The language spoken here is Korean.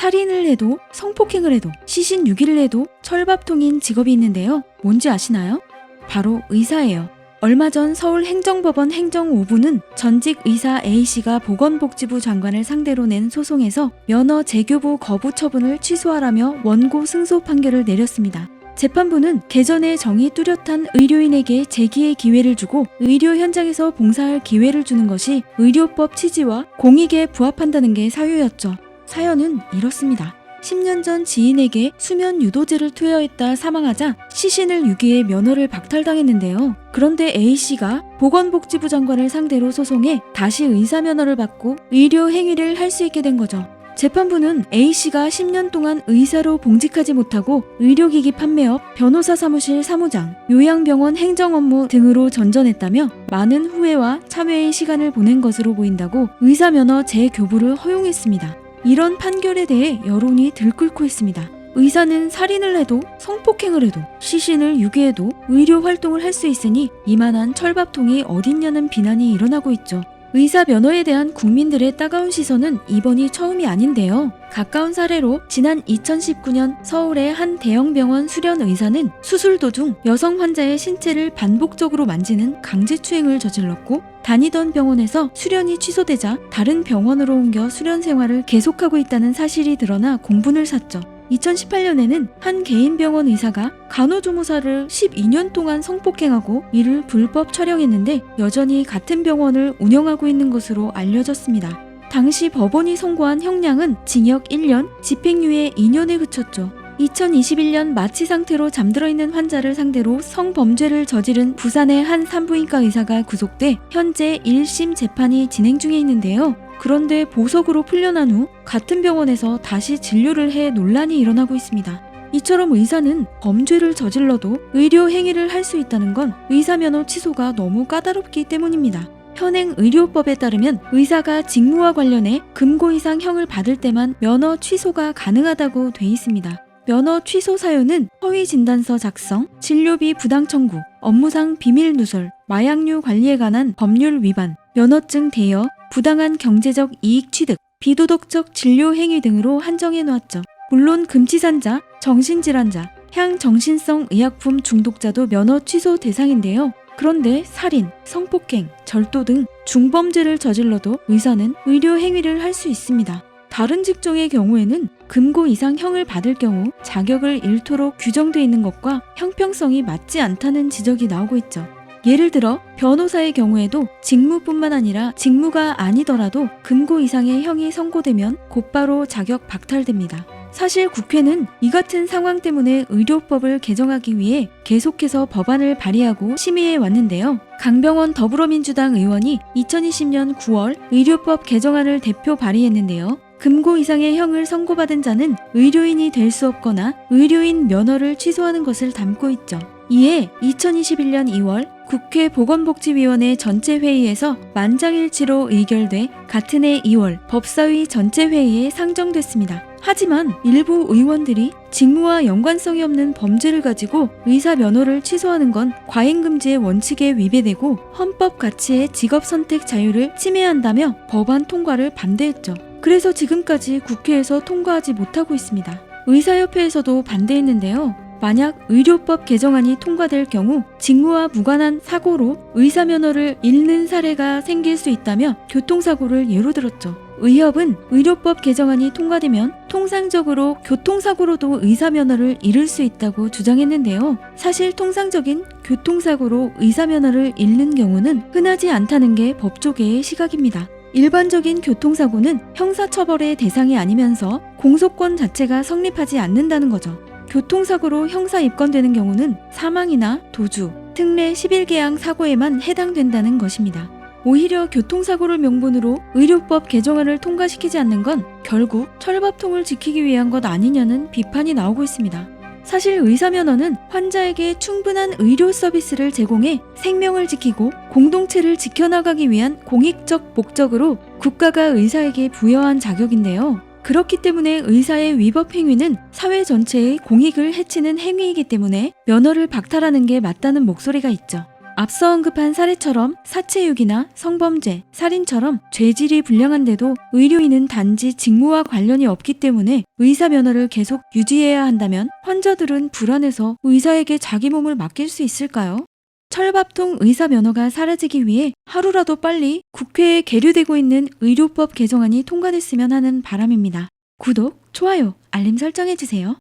살인을 해도 성폭행을 해도 시신 유기를 해도 철밥통인 직업이 있는데요. 뭔지 아시나요? 바로 의사예요. 얼마 전 서울 행정법원 행정 5부는 전직 의사 A씨가 보건복지부 장관을 상대로 낸 소송에서 면허 재교부 거부 처분을 취소하라며 원고 승소 판결을 내렸습니다. 재판부는 개전의 정이 뚜렷한 의료인에게 재기의 기회를 주고 의료 현장에서 봉사할 기회를 주는 것이 의료법 취지와 공익에 부합한다는 게 사유였죠. 사연은 이렇습니다. 10년 전 지인에게 수면 유도제를 투여했다 사망하자 시신을 유기해 면허를 박탈당했는데요. 그런데 A씨가 보건복지부 장관을 상대로 소송해 다시 의사 면허를 받고 의료 행위를 할 수 있게 된 거죠. 재판부는 A씨가 10년 동안 의사로 봉직하지 못하고 의료기기 판매업, 변호사 사무실 사무장, 요양병원 행정 업무 등으로 전전했다며 많은 후회와 참여의 시간을 보낸 것으로 보인다고 의사 면허 재교부를 허용했습니다. 이런 판결에 대해 여론이 들끓고 있습니다. 의사는 살인을 해도 성폭행을 해도 시신을 유기해도 의료 활동을 할 수 있으니 이만한 철밥통이 어딨냐는 비난이 일어나고 있죠. 의사 면허에 대한 국민들의 따가운 시선은 이번이 처음이 아닌데요. 가까운 사례로 지난 2019년 서울의 한 대형병원 수련 의사는 수술 도중 여성 환자의 신체를 반복적으로 만지는 강제추행을 저질렀고 다니던 병원에서 수련이 취소되자 다른 병원으로 옮겨 수련 생활을 계속하고 있다는 사실이 드러나 공분을 샀죠. 2018년에는 한 개인 병원 의사가 간호조무사를 12년 동안 성폭행하고 이를 불법 촬영했는데 여전히 같은 병원을 운영하고 있는 것으로 알려졌습니다. 당시 법원이 선고한 형량은 징역 1년, 집행유예 2년에 그쳤죠. 2021년 마취 상태로 잠들어 있는 환자를 상대로 성범죄를 저지른 부산의 한 산부인과 의사가 구속돼 현재 1심 재판이 진행 중에 있는데요. 그런데 보석으로 풀려난 후 같은 병원에서 다시 진료를 해 논란이 일어나고 있습니다. 이처럼 의사는 범죄를 저질러도 의료 행위를 할 수 있다는 건 의사 면허 취소가 너무 까다롭기 때문입니다. 현행 의료법에 따르면 의사가 직무와 관련해 금고 이상 형을 받을 때만 면허 취소가 가능하다고 돼 있습니다. 면허 취소 사유는 허위 진단서 작성, 진료비 부당 청구, 업무상 비밀 누설, 마약류 관리에 관한 법률 위반, 면허증 대여, 부당한 경제적 이익 취득, 비도덕적 진료 행위 등으로 한정해 놓았죠. 물론 금치산자, 정신질환자, 향정신성 의약품 중독자도 면허 취소 대상인데요. 그런데 살인, 성폭행, 절도 등 중범죄를 저질러도 의사는 의료 행위를 할 수 있습니다. 다른 직종의 경우에는 금고 이상 형을 받을 경우 자격을 잃도록 규정돼 있는 것과 형평성이 맞지 않다는 지적이 나오고 있죠. 예를 들어 변호사의 경우에도 직무뿐만 아니라 직무가 아니더라도 금고 이상의 형이 선고되면 곧바로 자격 박탈됩니다. 사실 국회는 이 같은 상황 때문에 의료법을 개정하기 위해 계속해서 법안을 발의하고 심의해 왔는데요. 강병원 더불어민주당 의원이 2020년 9월 의료법 개정안을 대표 발의했는데요. 금고 이상의 형을 선고받은 자는 의료인이 될 수 없거나 의료인 면허를 취소하는 것을 담고 있죠. 이에 2021년 2월 국회 보건복지위원회 전체 회의에서 만장일치로 의결돼 같은 해 2월 법사위 전체 회의에 상정됐습니다. 하지만 일부 의원들이 직무와 연관성이 없는 범죄를 가지고 의사 면허를 취소하는 건 과잉금지의 원칙에 위배되고 헌법 가치의 직업 선택 자유를 침해한다며 법안 통과를 반대했죠. 그래서 지금까지 국회에서 통과하지 못하고 있습니다. 의사협회에서도 반대했는데요. 만약 의료법 개정안이 통과될 경우 직무와 무관한 사고로 의사 면허를 잃는 사례가 생길 수 있다며 교통사고를 예로 들었죠. 의협은 의료법 개정안이 통과되면 통상적으로 교통사고로도 의사 면허를 잃을 수 있다고 주장했는데요. 사실 통상적인 교통사고로 의사 면허를 잃는 경우는 흔하지 않다는 게 법조계의 시각입니다. 일반적인 교통사고는 형사처벌의 대상이 아니면서 공소권 자체가 성립하지 않는다는 거죠. 교통사고로 형사 입건되는 경우는 사망이나 도주, 특례 11개항 사고에만 해당된다는 것입니다. 오히려 교통사고를 명분으로 의료법 개정안을 통과시키지 않는 건 결국 철밥통을 지키기 위한 것 아니냐는 비판이 나오고 있습니다. 사실 의사면허는 환자에게 충분한 의료 서비스를 제공해 생명을 지키고 공동체를 지켜나가기 위한 공익적 목적으로 국가가 의사에게 부여한 자격인데요. 그렇기 때문에 의사의 위법 행위는 사회 전체의 공익을 해치는 행위이기 때문에 면허를 박탈하는 게 맞다는 목소리가 있죠. 앞서 언급한 사례처럼 사체유기나 성범죄, 살인처럼 죄질이 불량한데도 의료인은 단지 직무와 관련이 없기 때문에 의사 면허를 계속 유지해야 한다면 환자들은 불안해서 의사에게 자기 몸을 맡길 수 있을까요? 철밥통 의사 면허가 사라지기 위해 하루라도 빨리 국회에 계류되고 있는 의료법 개정안이 통과됐으면 하는 바람입니다. 구독, 좋아요, 알림 설정해주세요.